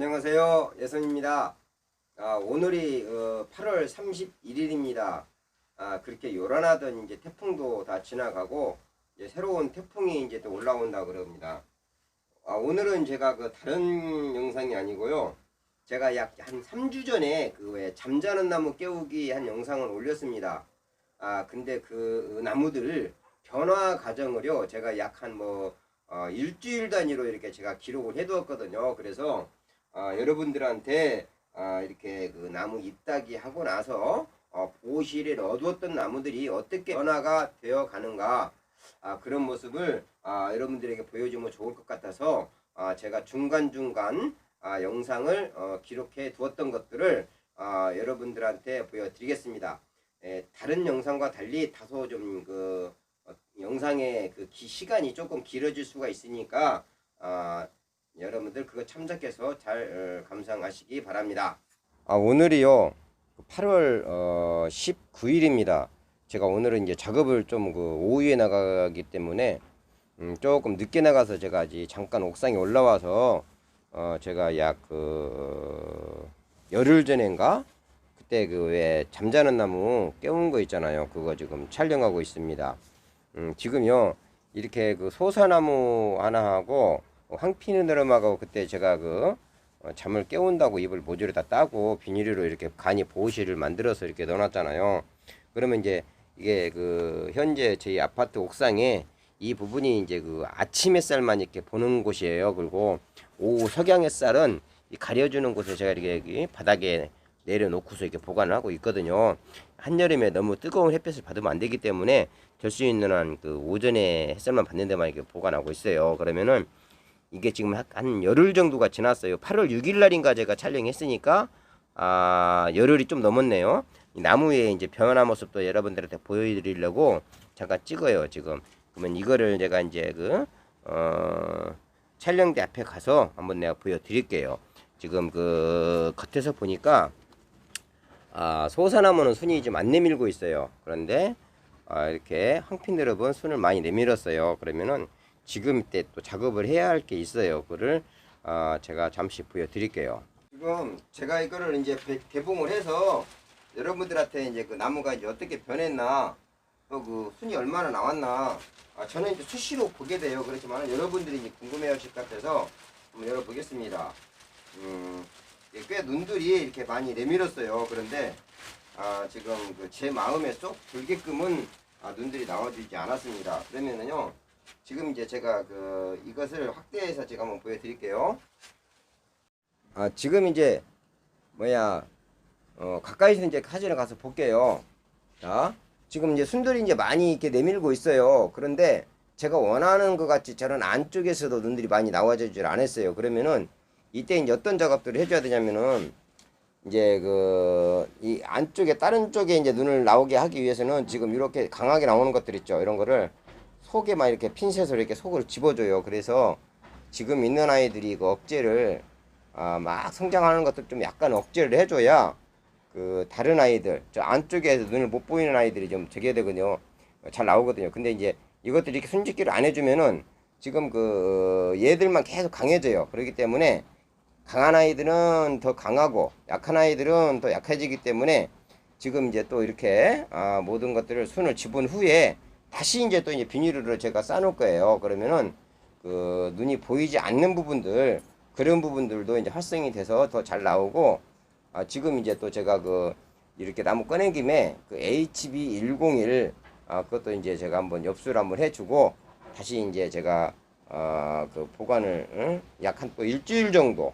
안녕하세요. 예선입니다. 아, 오늘이 어, 8월 31일입니다. 아, 그렇게 요란하던 이제 태풍도 다 지나가고 이제 새로운 태풍이 이제 또 올라온다 그럽니다. 아, 오늘은 제가 그 다른 영상이 아니고요. 제가 약 한 3주 전에 그 왜 잠자는 나무 깨우기 한 영상을 올렸습니다. 아, 근데 그 나무들 변화 과정을요. 제가 약 한뭐 어, 일주일 단위로 이렇게 제가 기록을 해두었거든요. 그래서 아, 여러분들한테 아, 이렇게 그 나무 잎따기 하고 나서 어, 보실에 넣어두었던 나무들이 어떻게 변화가 되어 가는가 아, 그런 모습을 아, 여러분들에게 보여주면 좋을 것 같아서 아, 제가 중간중간 아, 영상을 어, 기록해 두었던 것들을 아, 여러분들한테 보여드리겠습니다. 에, 다른 영상과 달리 다소 좀그 어, 영상의 그 기- 시간이 조금 길어질 수가 있으니까 아, 여러분들 그거 참작해서 잘 어, 감상하시기 바랍니다. 아 오늘이요 8월 어, 19일입니다. 제가 오늘은 이제 작업을 좀 그 오후에 나가기 때문에 음, 조금 늦게 나가서 제가 아직 잠깐 옥상에 올라와서 어, 제가 약그 열흘 전인가 그때 그 왜 잠자는 나무 깨운 거 있잖아요. 그거 지금 촬영하고 있습니다. 음, 지금요 이렇게 그 소사나무 하나 하고 황피느르마하고 그때 제가 그 어, 잠을 깨운다고 입을 모조리 다 따고 비닐로 이렇게 간이 보호실을 만들어서 이렇게 넣어놨잖아요. 그러면 이제 이게 그 현재 저희 아파트 옥상에 이 부분이 이제 그 아침 햇살만 이렇게 보는 곳이에요. 그리고 오후 석양 햇살은 이 가려주는 곳에 제가 이렇게 바닥에 내려놓고서 이렇게 보관을 하고 있거든요. 한여름에 너무 뜨거운 햇볕을 받으면 안 되기 때문에 될 수 있는 한 그 오전에 햇살만 받는 데만 이렇게 보관하고 있어요. 그러면은 이게 지금 한- 한 열흘 정도가 지났어요. 8월 6일 날인가 제가 촬영했으니까 아 열흘이 좀 넘었네요. 이 나무의 이제 변화 모습도 여러분들한테 보여드리려고 잠깐 찍어요 지금. 그러면 이거를 제가 이제 그 어, 촬영대 앞에 가서 한번 내가 보여드릴게요. 지금 그 겉에서 보니까 아, 소사나무는 순이 좀 안 내밀고 있어요. 그런데 아, 이렇게 황핀드럽은 순을 많이 내밀었어요. 그러면은 지금 때 또 작업을 해야 할 게 있어요. 그거를 아, 제가 잠시 보여드릴게요. 지금 제가 이거를 이제 배- 개봉을 해서 여러분들한테 이제 그 나무가 이제 어떻게 변했나 또 그 순이 얼마나 나왔나 아, 저는 이제 수시로 보게 돼요. 그렇지만 여러분들이 이제 궁금해 하실 것 같아서 한번 열어보겠습니다. 음, 이게 꽤 눈들이 이렇게 많이 내밀었어요. 그런데 아, 지금 그 제 마음에 쏙 들게끔은 아, 눈들이 나와주지 않았습니다. 그러면은요, 지금 이제 제가 그 이것을 확대해서 제가 한번 보여드릴게요. 아, 지금 이제 뭐야 어, 가까이서 이제 사진을 가서 볼게요. 자, 지금 이제 순들이 이제 많이 이렇게 내밀고 있어요. 그런데 제가 원하는 것 같이 저는 안쪽에서도 눈들이 많이 나와주질 않았어요. 그러면은 이때 이제 어떤 작업들을 해줘야 되냐면은 이제 그 이 안쪽에 다른 쪽에 이제 눈을 나오게 하기 위해서는 지금 이렇게 강하게 나오는 것들 있죠. 이런 거를 속에만 이렇게 핀셋으로 이렇게 속을 집어줘요. 그래서 지금 있는 아이들이 그 억제를 아, 막 성장하는 것들 좀 약간 억제를 해줘야 그 다른 아이들 저 안쪽에서 눈을 못 보이는 아이들이 좀 되게 되거든요. 잘 나오거든요. 근데 이제 이것들이 이렇게 손짓기를 안 해주면은 지금 그 얘들만 계속 강해져요. 그렇기 때문에 강한 아이들은 더 강하고 약한 아이들은 더 약해지기 때문에 지금 이제 또 이렇게 아, 모든 것들을 손을 집은 후에 다시 이제 또 이제 비닐을 제가 싸놓을 거예요. 그러면은 그 눈이 보이지 않는 부분들 그런 부분들도 이제 활성이 돼서 더 잘 나오고 아, 지금 이제 또 제가 그 이렇게 나무 꺼낸 김에 그 HB101 아, 그것도 이제 제가 한번 엽수를 한번 해주고 다시 이제 제가 어, 그 보관을 응? 약한 또 일주일 정도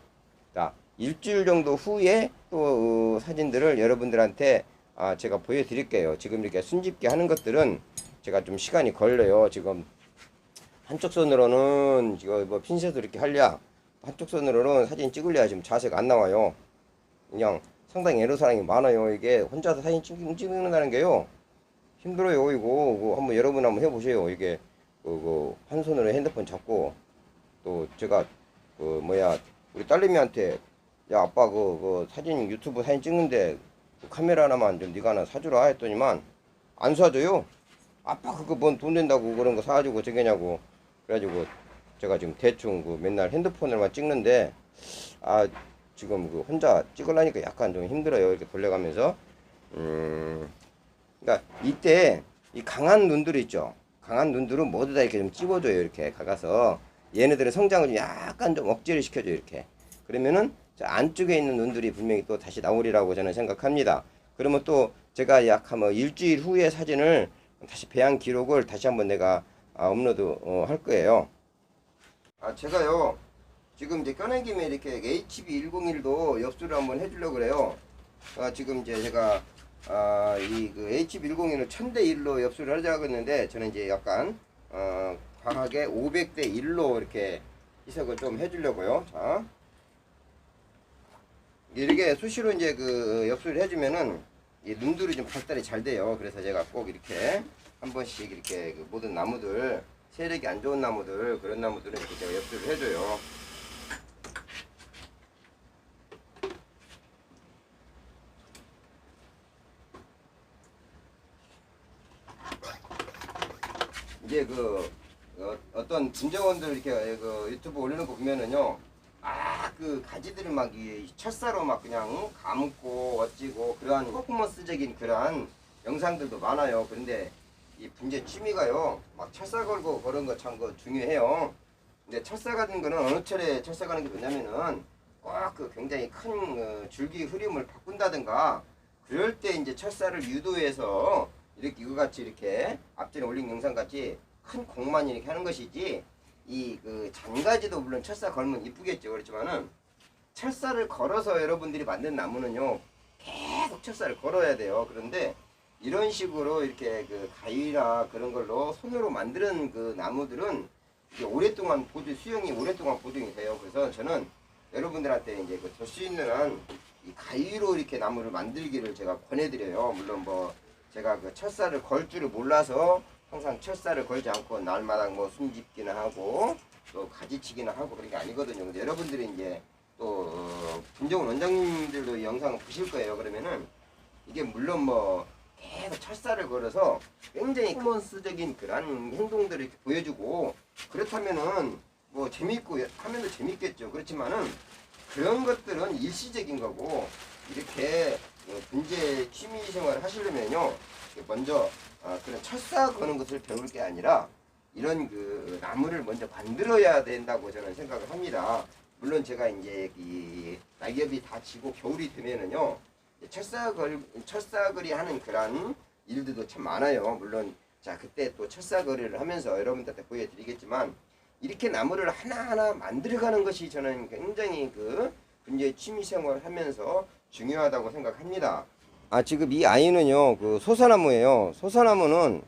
자 일주일 정도 후에 또 어, 사진들을 여러분들한테 아, 제가 보여드릴게요. 지금 이렇게 순집게 하는 것들은 제가 좀 시간이 걸려요. 지금 한쪽 손으로는 지금 뭐 핀셋으로 이렇게 하려 한쪽 손으로는 사진 찍으려 지금 자세가 안 나와요. 그냥 상당히 애로사항이 많아요. 이게 혼자서 사진 찍, 찍는다는 게요. 힘들어요. 이거, 이거 한번 여러분 한번 해보세요. 이게 그, 그, 한 손으로 핸드폰 잡고 또 제가 그 뭐야 우리 딸내미한테 야 아빠 그, 그 사진 유튜브 사진 찍는데 그 카메라 하나만 좀 네가 하나 사주라 했더니만 안 사줘요. 아빠 그거 뭔 돈 된다고 그런 거 사가지고 저게냐고 그래가지고 제가 지금 대충 그 맨날 핸드폰으로만 찍는데 아 지금 그 혼자 찍으려니까 약간 좀 힘들어요. 이렇게 돌려가면서. 음, 그러니까 이때 이 강한 눈들 있죠. 강한 눈들은 모두 다 이렇게 좀 찝어줘요. 이렇게 가가서 얘네들의 성장을 좀 약간 좀 억제를 시켜줘요. 이렇게. 그러면은 저 안쪽에 있는 눈들이 분명히 또 다시 나오리라고 저는 생각합니다. 그러면 또 제가 약한뭐 일주일 후에 사진을 다시 배양 기록을 다시 한번 내가 아, 업로드 어, 할 거예요. 아 제가요 지금 이제 꺼낸 김에 이렇게 HB101도 엽수를 한번 해주려고 그래요. 아, 지금 이제 제가 아, 이그 HB101을 1000대 1로 엽수를 하자고 했는데 저는 이제 약간 어, 과하게 500대 1로 이렇게 희석을 좀 해주려고요. 자 이렇게 수시로 이제 그 엽수를 해주면은 이 눈들이 좀 발달이 잘 돼요. 그래서 제가 꼭 이렇게 한 번씩 이렇게 그 모든 나무들 세력이 안 좋은 나무들 그런 나무들은 이렇게 제가 엽수를 해줘요. 이제 그 어, 어떤 분재원들 이렇게 그 유튜브 올리는 거 보면은요. 아그 가지들을 막이 철사로 막 그냥 감고 어찌고 그러한 퍼포먼스적인 그러한 영상들도 많아요. 그런데 이 분재 취미가요. 막 철사 걸고 그런 거 참 그 중요해요. 근데 철사 가는 거는 어느 철에 철사 가는 게 뭐냐면은 꼭 그 굉장히 큰 어, 줄기 흐름을 바꾼다든가 그럴 때 이제 철사를 유도해서 이렇게 이거 같이 이렇게 앞전에 올린 영상 같이 큰 공만 이렇게 하는 것이지 이그 잔가지도 물론 철사 걸면 이쁘겠죠. 그렇지만은 철사를 걸어서 여러분들이 만든 나무는요 계속 철사를 걸어야 돼요. 그런데 이런 식으로 이렇게 그 가위나 그런 걸로 손으로 만드는 그 나무들은 이게 오랫동안 보존 수영이 오랫동안 보존이 돼요. 그래서 저는 여러분들한테 이제 그될수 있는 한 이 가위로 이렇게 나무를 만들기를 제가 권해드려요. 물론 뭐 제가 그 철사를 걸 줄을 몰라서 항상 철사를 걸지 않고 날마다 뭐 숨집기는 하고 또 가지치기는 하고 그런 게 아니거든요. 근데 여러분들이 이제 또 어, 김정은 원장님들도 이 영상을 보실 거예요. 그러면은 이게 물론 뭐 계속 철사를 걸어서 굉장히 퍼포먼스적인 그런 행동들을 보여주고 그렇다면은 뭐 재밌고 하면도 재밌겠죠. 그렇지만은 그런 것들은 일시적인 거고 이렇게 어, 분재 취미 생활을 하시려면요 먼저 어, 그런 철사 거는 것을 배울 게 아니라 이런 그 나무를 먼저 만들어야 된다고 저는 생각을 합니다. 물론 제가 이제 이 낙엽이 다 지고 겨울이 되면은요 철사걸 철사거리 하는 그런 일들도 참 많아요. 물론 자 그때 또 철사거리를 하면서 여러분들한테 보여드리겠지만 이렇게 나무를 하나하나 만들어가는 것이 저는 굉장히 그 분재 취미 생활을 하면서 중요하다고 생각합니다. 아 지금 이 아이는요 그 소사나무예요. 소사나무는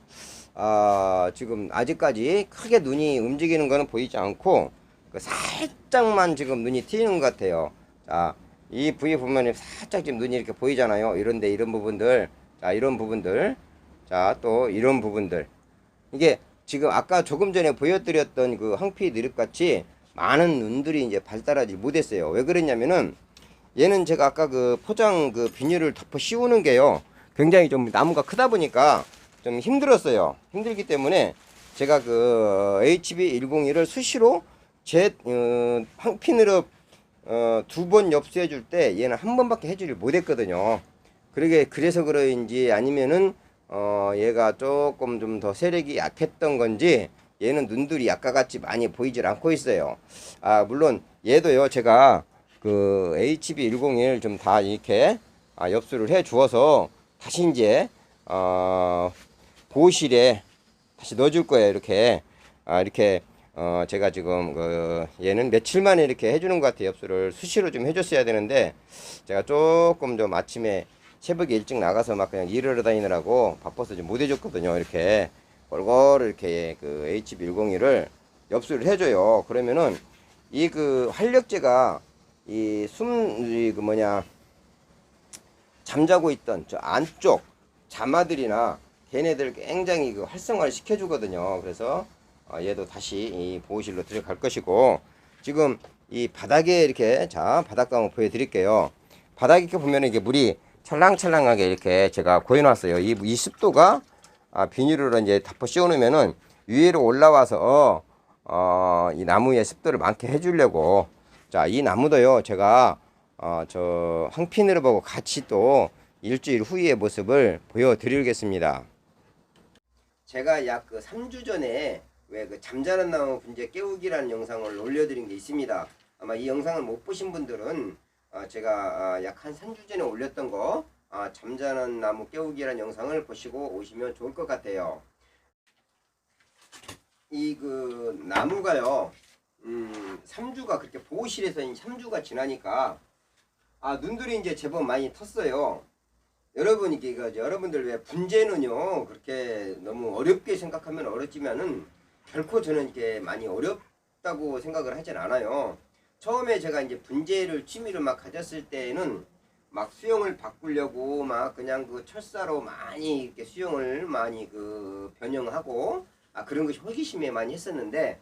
아 지금 아직까지 크게 눈이 움직이는 거는 보이지 않고 그 살짝만 지금 눈이 트이는 것 같아요. 자이 부위 보면 살짝 지금 눈이 이렇게 보이잖아요. 이런데 이런 부분들 자 이런 부분들 자 또 이런 부분들 이게 지금 아까 조금 전에 보여드렸던 그 황피 느릅 같이 많은 눈들이 이제 발달하지 못했어요. 왜 그랬냐면은 얘는 제가 아까 그 포장 그 비닐을 덮어 씌우는 게요. 굉장히 좀 나무가 크다 보니까 좀 힘들었어요. 힘들기 때문에 제가 그 HB101을 수시로 제 어, 황피느릅 어, 두 번 엽수해 줄 때 얘는 한 번밖에 해주를 못했거든요. 그러게 그래서 그런지 아니면은 어, 얘가 조금 좀 더 세력이 약했던 건지 얘는 눈들이 아까같이 많이 보이질 않고 있어요. 아 물론 얘도요 제가 그 HB101 좀 다 이렇게 아, 엽수를 해 주어서 다시 이제 어, 보호실에 다시 넣어줄 거예요. 이렇게 아, 이렇게 어, 제가 지금 그 얘는 며칠 만에 이렇게 해주는 것 같아요. 엽수를 수시로 좀 해줬어야 되는데 제가 조금 좀 아침에 새벽에 일찍 나가서 막 그냥 일을 다니느라고 바빠서 좀 못 해줬거든요. 이렇게 골고루 이렇게 그 HB101을 엽수를 해줘요. 그러면은 이 그 활력제가 이 숨, 이 그 뭐냐, 잠자고 있던 저 안쪽 자마들이나 걔네들 굉장히 그 활성화를 시켜주거든요. 그래서 어, 얘도 다시 이 보호실로 들어갈 것이고 지금 이 바닥에 이렇게 자 바닥도 한번 보여드릴게요. 바닥에 이렇게 보면 이게 물이 찰랑찰랑하게 이렇게 제가 고여놨어요. 이, 이 습도가 아, 비닐로 이제 덮어 씌워놓으면은 위로 올라와서 어, 이 나무의 습도를 많게 해주려고 자, 이 나무도요, 제가 어, 저 황핀으로 보고 같이 또 일주일 후의 모습을 보여드리겠습니다. 제가 약 그 3주 전에 왜 그 잠자는 나무 분재 깨우기라는 영상을 올려드린 게 있습니다. 아마 이 영상을 못 보신 분들은 어, 제가 약한 3주 전에 올렸던 거 아, 잠자는 나무 깨우기라는 영상을 보시고 오시면 좋을 것 같아요. 이 그 나무가요. 음, 3주가 그렇게 보호실에서 3주가 지나니까 아, 눈들이 이제 제법 많이 텄어요. 여러분 이게 여러분들 왜 분재는요 그렇게 너무 어렵게 생각하면 어렵지만은 결코 저는 이게 많이 어렵다고 생각을 하진 않아요. 처음에 제가 이제 분재를 취미로 막 가졌을 때는 막 수영을 바꾸려고 막 그냥 그 철사로 많이 이렇게 수영을 많이 그 변형하고 아 그런 것이 호기심에 많이 했었는데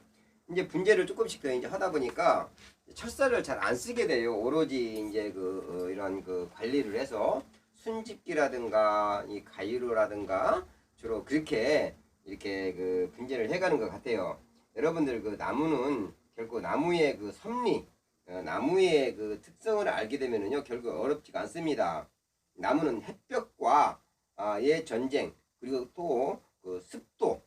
이제 분재를 조금씩 더 이제 하다 보니까 철사를 잘 안 쓰게 돼요. 오로지 이제 그 어, 이런 그 관리를 해서 순집기라든가 이 가위로라든가 주로 그렇게 이렇게 그 분재를 해가는 것 같아요. 여러분들 그 나무는 결국 나무의 그 섭리, 어, 나무의 그 특성을 알게 되면은요 결국 어렵지가 않습니다. 나무는 햇볕과 아, 의 전쟁 그리고 또 그 습도, 어,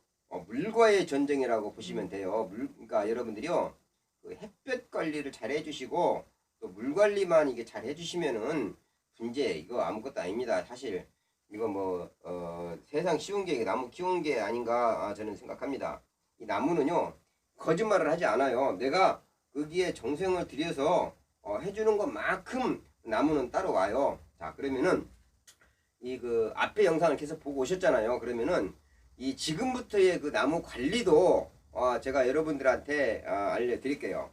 물과의 전쟁이라고 보시면 돼요. 물, 그러니까 여러분들이요 그 햇볕 관리를 잘 해주시고 또 물 관리만 이게 잘 해주시면은 분재 이거 아무것도 아닙니다. 사실 이거 뭐 어, 세상 쉬운 게 나무 키우는 게 아닌가 아, 저는 생각합니다. 이 나무는요 거짓말을 하지 않아요. 내가 거기에 정성을 들여서 어, 해주는 것만큼 나무는 따로 와요. 자 그러면은 이 그 앞에 영상을 계속 보고 오셨잖아요. 그러면은 이 지금부터의 그 나무 관리도 어, 제가 여러분들한테 어, 알려드릴게요.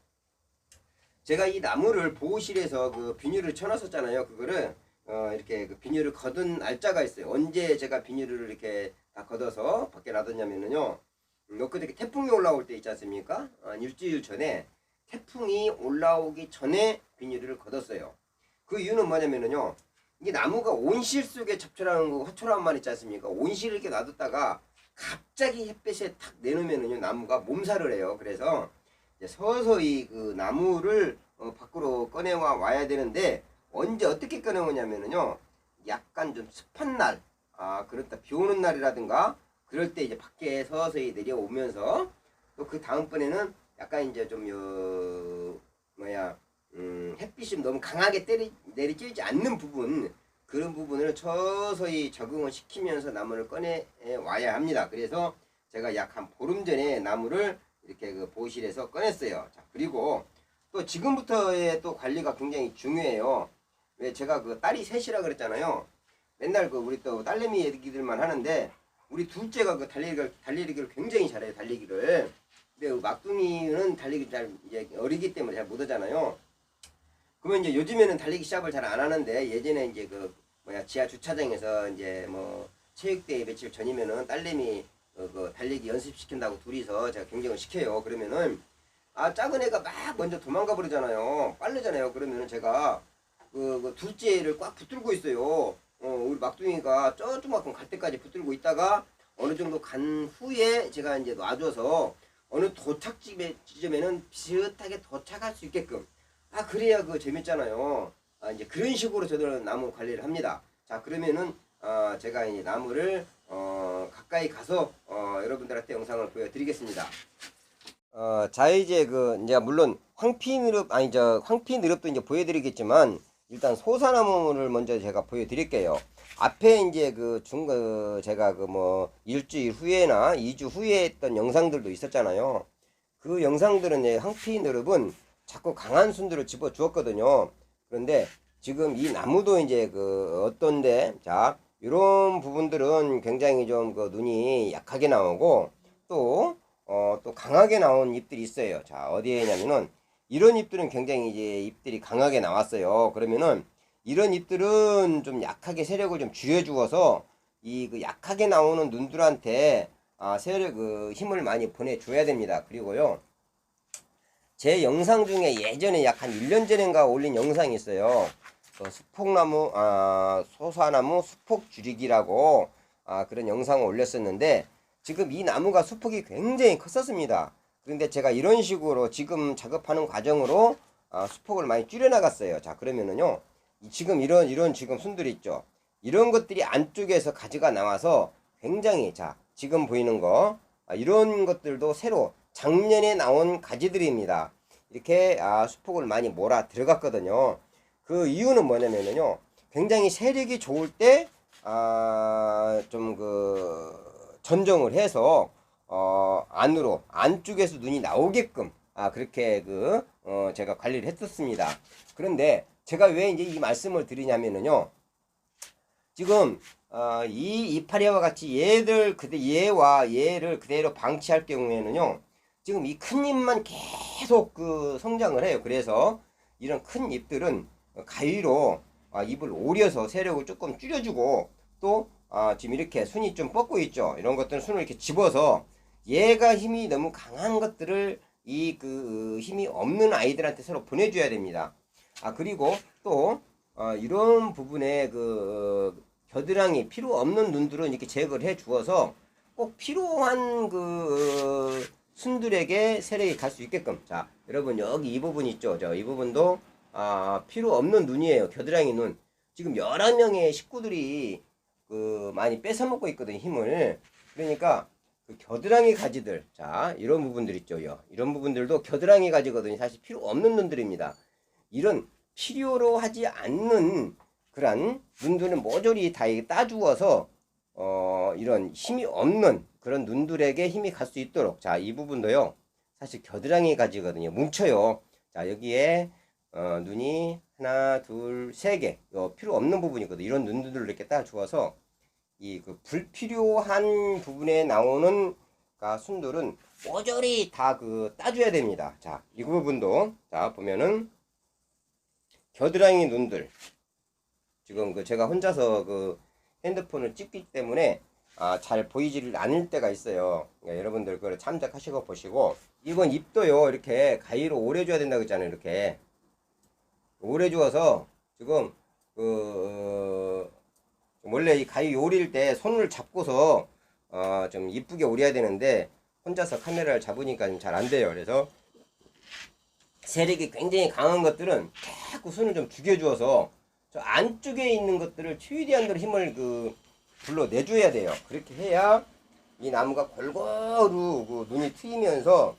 제가 이 나무를 보호실에서 그 비닐을 쳐놨었잖아요. 그거를 어, 이렇게 그 비닐을 걷은 날짜가 있어요. 언제 제가 비닐을 이렇게 다 걷어서 밖에 놔뒀냐면은요. 음, 엊그저께 태풍이 올라올 때 있지 않습니까? 어, 일주일 전에 태풍이 올라오기 전에 비닐을 걷었어요. 그 이유는 뭐냐면은요. 이게 나무가 온실 속에 잡초라는 거 화초라는 말 있지 않습니까? 온실을 이렇게 놔뒀다가 갑자기 햇빛에 탁 내놓으면은요 나무가 몸살을 해요. 그래서 서서히 그 나무를 어, 밖으로 꺼내와 와야 되는데 언제 어떻게 꺼내오냐면은요 약간 좀 습한 날, 아 그렇다 비 오는 날이라든가 그럴 때 이제 밖에 서서히 내려오면서 또 그 다음번에는 약간 이제 좀 요, 뭐야 음, 햇빛이 너무 강하게 때리, 내리쬐지 않는 부분 그런 부분을 서서히 적응을 시키면서 나무를 꺼내 와야 합니다. 그래서 제가 약 한 보름 전에 나무를 이렇게 그 보실에서 꺼냈어요. 자, 그리고 또 지금부터의 또 관리가 굉장히 중요해요. 왜 제가 그 딸이 셋이라 그랬잖아요. 맨날 그 우리 또 딸내미 애기들만 하는데 우리 둘째가 그 달리기를 달리기를 굉장히 잘해요. 달리기를. 근데 그 막둥이는 달리기 잘 이제 어리기 때문에 잘 못하잖아요. 그러면 이제 요즘에는 달리기 시합을 잘 안 하는데 예전에 이제 그 뭐야 지하 주차장에서 이제 뭐 체육대회 며칠 전이면은 딸내미 어, 그 달리기 연습시킨다고 둘이서 제가 경쟁을 시켜요. 그러면은 아 작은 애가 막 먼저 도망가 버리잖아요. 빠르잖아요. 그러면은 제가 그, 그 둘째를 꽉 붙들고 있어요. 어, 우리 막둥이가 저쪽만큼 갈 때까지 붙들고 있다가 어느 정도 간 후에 제가 이제 놔줘서 어느 도착 지점에, 지점에는 비슷하게 도착할 수 있게끔 아 그래야 그 재밌잖아요. 아, 이제 그런 식으로 저들은 나무 관리를 합니다. 자 그러면은 어, 제가 이 나무를 어, 가까이 가서 어, 여러분들한테 영상을 보여드리겠습니다. 어, 자 이제 그 이제 물론 황피느릅 아니 저 황피느릅도 이제 보여드리겠지만 일단 소사나무를 먼저 제가 보여드릴게요. 앞에 이제 그 중, 그 제가 그 뭐 일주일 후에나 2주 후에 했던 영상들도 있었잖아요. 그 영상들은 예, 황피느릅은 자꾸 강한 순들을 집어 주었거든요. 그런데 지금 이 나무도 이제 그 어떤데 자 이런 부분들은 굉장히 좀 그 눈이 약하게 나오고 또 어, 또 강하게 나온 잎들이 있어요. 자, 어디에 있냐면은 이런 잎들은 굉장히 이제 잎들이 강하게 나왔어요. 그러면은 이런 잎들은 좀 약하게 세력을 좀 쥐어 주어서 이 그 약하게 나오는 눈들한테 아, 세력 그 힘을 많이 보내 줘야 됩니다. 그리고요. 제 영상 중에 예전에 약 한 1년 전인가 올린 영상이 있어요. 그 수폭나무, 아, 소사나무 수폭 줄이기라고 아, 그런 영상을 올렸었는데 지금 이 나무가 수폭이 굉장히 컸었습니다. 그런데 제가 이런 식으로 지금 작업하는 과정으로 아, 수폭을 많이 줄여 나갔어요. 자 그러면은요 이 지금 이런 이런 지금 순들이 있죠. 이런 것들이 안쪽에서 가지가 나와서 굉장히 자 지금 보이는 거 아, 이런 것들도 새로 작년에 나온 가지들입니다. 이렇게 아, 수폭을 많이 몰아 들어갔거든요. 그 이유는 뭐냐면요. 굉장히 세력이 좋을 때, 아, 좀 그, 전정을 해서, 어, 안으로, 안쪽에서 눈이 나오게끔, 아, 그렇게 그, 어, 제가 관리를 했었습니다. 그런데 제가 왜 이제 이 말씀을 드리냐면은요. 지금, 어, 이 이파리와 같이 얘들, 그대, 얘와 얘를 그대로 방치할 경우에는요. 지금 이 큰 잎만 계속 그 성장을 해요. 그래서 이런 큰 잎들은 가위로 아, 잎을 오려서 세력을 조금 줄여주고 또 아, 지금 이렇게 순이 좀 뻗고 있죠. 이런 것들은 순을 이렇게 집어서 얘가 힘이 너무 강한 것들을 이 그 힘이 없는 아이들한테 서로 보내줘야 됩니다. 아 그리고 또 어, 이런 부분에 그 겨드랑이 필요 없는 눈들은 이렇게 제거를 해 주어서 꼭 필요한 그 순들에게 세력이 갈 수 있게끔. 자 여러분 여기 이 부분 있죠? 저 이 부분도 아 필요 없는 눈이에요. 겨드랑이 눈. 지금 11명의 식구들이 그 많이 뺏어 먹고 있거든요 힘을. 그러니까 그 겨드랑이 가지들. 자 이런 부분들 있죠 요 이런 부분들도 겨드랑이 가지거든요. 사실 필요 없는 눈들입니다. 이런 필요로 하지 않는 그런 눈들은 모조리 다 따주어서 어 이런 힘이 없는 그런 눈들에게 힘이 갈 수 있도록. 자 이 부분도요. 사실 겨드랑이 가지거든요. 뭉쳐요. 자 여기에 어, 눈이 하나 둘세개. 필요 없는 부분이거든 이런 눈들을 이렇게 따 주어서 이 그 불필요한 부분에 나오는 가 순들은 모조리 다 그 따줘야 됩니다. 자이 부분도 자 보면은 겨드랑이 눈들. 지금 그 제가 혼자서 그 핸드폰을 찍기 때문에 아, 잘 보이지를 않을 때가 있어요. 그러니까 여러분들 그걸 참작하시고 보시고 이건 잎도요 이렇게 가위로 오래 줘야 된다고 했잖아요. 이렇게 오래 주어서 지금 그 어, 원래 이 가위 오릴 때 손을 잡고서 어, 좀 이쁘게 오려야 되는데 혼자서 카메라를 잡으니까 잘안 돼요. 그래서 세력이 굉장히 강한 것들은 자꾸 손을 좀 죽여주어서 저 안쪽에 있는 것들을 최대한으로 힘을 그 불러 내줘야 돼요. 그렇게 해야 이 나무가 골고루 그 눈이 트이면서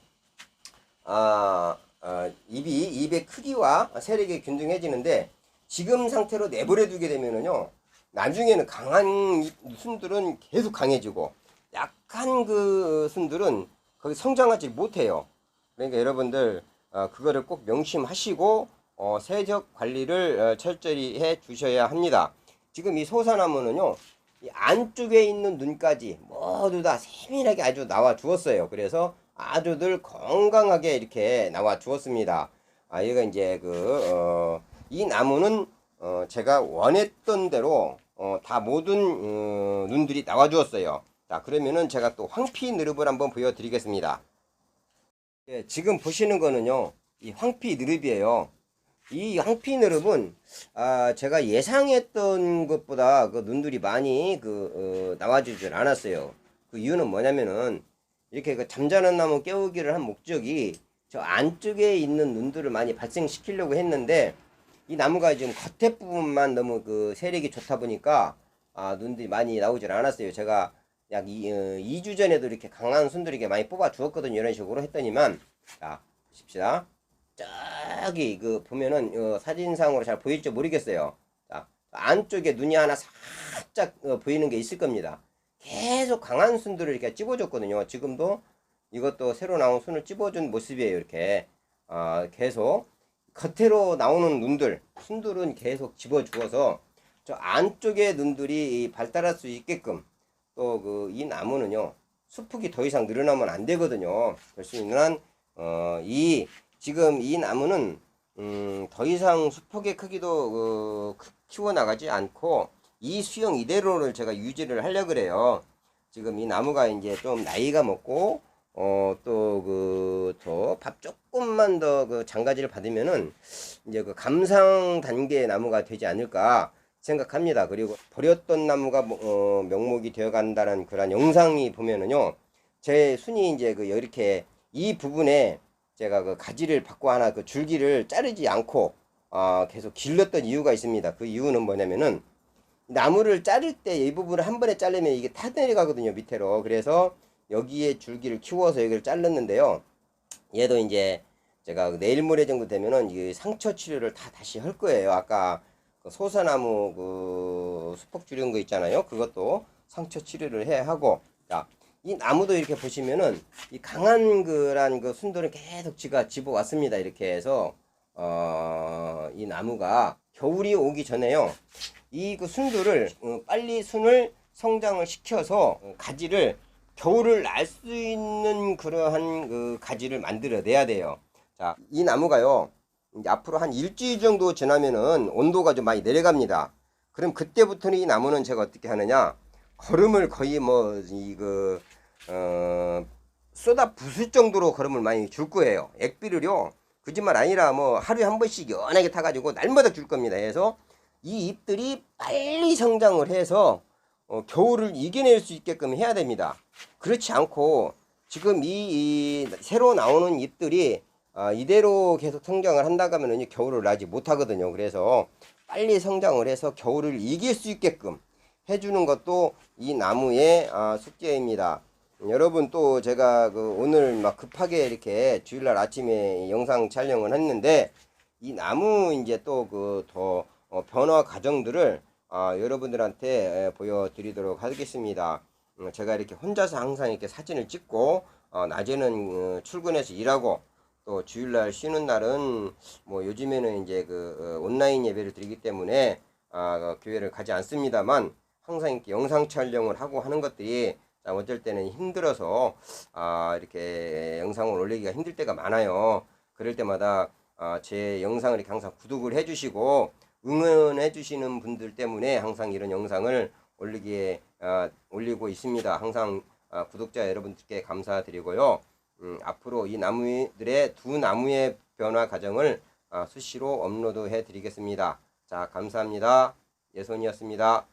아, 아, 입이 입의 크기와 세력이 균등해지는데 지금 상태로 내버려 두게 되면은요 나중에는 강한 순들은 계속 강해지고 약한 그 순들은 거기 성장하지 못해요. 그러니까 여러분들 어, 그거를 꼭 명심하시고 어, 세적 관리를 어, 철저히 해 주셔야 합니다. 지금 이 소사나무는요 이 안쪽에 있는 눈까지 모두 다 세밀하게 아주 나와 주었어요. 그래서 아주들 건강하게 이렇게 나와 주었습니다. 아, 얘가 이제 그, 어, 이 나무는, 어, 제가 원했던 대로, 어, 다 모든, 어, 눈들이 나와 주었어요. 자, 그러면은 제가 또 황피 느릅을 한번 보여드리겠습니다. 예, 지금 보시는 거는요, 이 황피 느릅이에요. 이 황피 느릅은 아 제가 예상했던 것보다 그 눈들이 많이 그 어, 나와주질 않았어요. 그 이유는 뭐냐면은 이렇게 그 잠자는 나무 깨우기를 한 목적이 저 안쪽에 있는 눈들을 많이 발생시키려고 했는데 이 나무가 지금 겉에 부분만 너무 그 세력이 좋다 보니까 아 눈들이 많이 나오질 않았어요. 제가 약 이, 어, 2주 전에도 이렇게 강한 순들에게 많이 뽑아 주었거든요. 이런 식으로 했더니만 자 보십시다. 저기 그 보면은 어, 사진상으로 잘 보일지 모르겠어요. 자, 안쪽에 눈이 하나 살짝 어, 보이는 게 있을 겁니다. 계속 강한 순들을 이렇게 찝어줬거든요. 지금도 이것도 새로 나온 순을 찝어준 모습이에요. 이렇게 어, 계속 겉으로 나오는 눈들 순들은 계속 집어주어서 저 안쪽에 눈들이 발달할 수 있게끔 또 그 이 나무는요 수폭이 더 이상 늘어나면 안 되거든요. 그럴 수 있는 한 어, 이 지금 이 나무는 음, 더 이상 수폭의 크기도 어, 키워나가지 않고 이 수형 이대로를 제가 유지를 하려 그래요. 지금 이 나무가 이제 좀 나이가 먹고 어 또 그 더 밥 조금만 더 그 장가지를 받으면은 이제 그 감상 단계의 나무가 되지 않을까 생각합니다. 그리고 버렸던 나무가 뭐, 어, 명목이 되어 간다는 그런 영상이 보면은요. 제 순이 이제 그 이렇게 이 부분에 제가 그 가지를 받고 하나 그 줄기를 자르지 않고 어, 계속 길렀던 이유가 있습니다. 그 이유는 뭐냐면은 나무를 자를 때 이 부분을 한 번에 자르면 이게 타 내려가거든요 밑으로. 그래서 여기에 줄기를 키워서 여기를 잘랐는데요. 얘도 이제 제가 내일 모레 정도 되면은 이 상처 치료를 다 다시 할 거예요. 아까 그 소사나무 그 수폭 줄인 거 있잖아요. 그것도 상처 치료를 해야 하고 자, 이 나무도 이렇게 보시면은 이 강한 그란 그 순도를 계속 지가 집어 왔습니다. 이렇게 해서 어, 이 나무가 겨울이 오기 전에요. 이 그 순두를 어, 빨리 순을 성장을 시켜서 어, 가지를 겨울을 날 수 있는 그러한 그 가지를 만들어내야 돼요. 자, 이 나무가요. 이제 앞으로 한 일주일 정도 지나면은 온도가 좀 많이 내려갑니다. 그럼 그때부터는 이 나무는 제가 어떻게 하느냐? 걸음을 거의 뭐 이그 어, 쏟아 부술 정도로 걸음을 많이 줄 거예요. 액비를요. 그짓말 아니라 뭐 하루에 한 번씩 연하게 타가지고 날마다 줄 겁니다. 그래서 이 잎들이 빨리 성장을 해서 어, 겨울을 이겨낼 수 있게끔 해야 됩니다. 그렇지 않고 지금 이, 이 새로 나오는 잎들이 아, 이대로 계속 성장을 한다고 하면 겨울을 나지 못하거든요. 그래서 빨리 성장을 해서 겨울을 이길 수 있게끔 해주는 것도 이 나무의 아, 숙제입니다. 여러분 또 제가 그 오늘 막 급하게 이렇게 주일날 아침에 영상 촬영을 했는데 이 나무 이제 또 그 더 변화 과정들을 아, 여러분들한테 에, 보여드리도록 하겠습니다. 음, 제가 이렇게 혼자서 항상 이렇게 사진을 찍고 어, 낮에는 어, 출근해서 일하고 또 주일날 쉬는 날은 뭐 요즘에는 이제 그 어, 온라인 예배를 드리기 때문에 아, 어, 교회를 가지 않습니다만 항상 이렇게 영상 촬영을 하고 하는 것들이 자, 어쩔 때는 힘들어서 아, 이렇게 영상을 올리기가 힘들 때가 많아요. 그럴 때마다 아, 제 영상을 이렇게 항상 구독을 해주시고 응원해 주시는 분들 때문에 항상 이런 영상을 올리기에 아, 올리고 있습니다. 항상 아, 구독자 여러분들께 감사드리고요. 음, 앞으로 이 나무들의 두 나무의 변화 과정을 아, 수시로 업로드해 드리겠습니다. 자, 감사합니다. 예손이었습니다.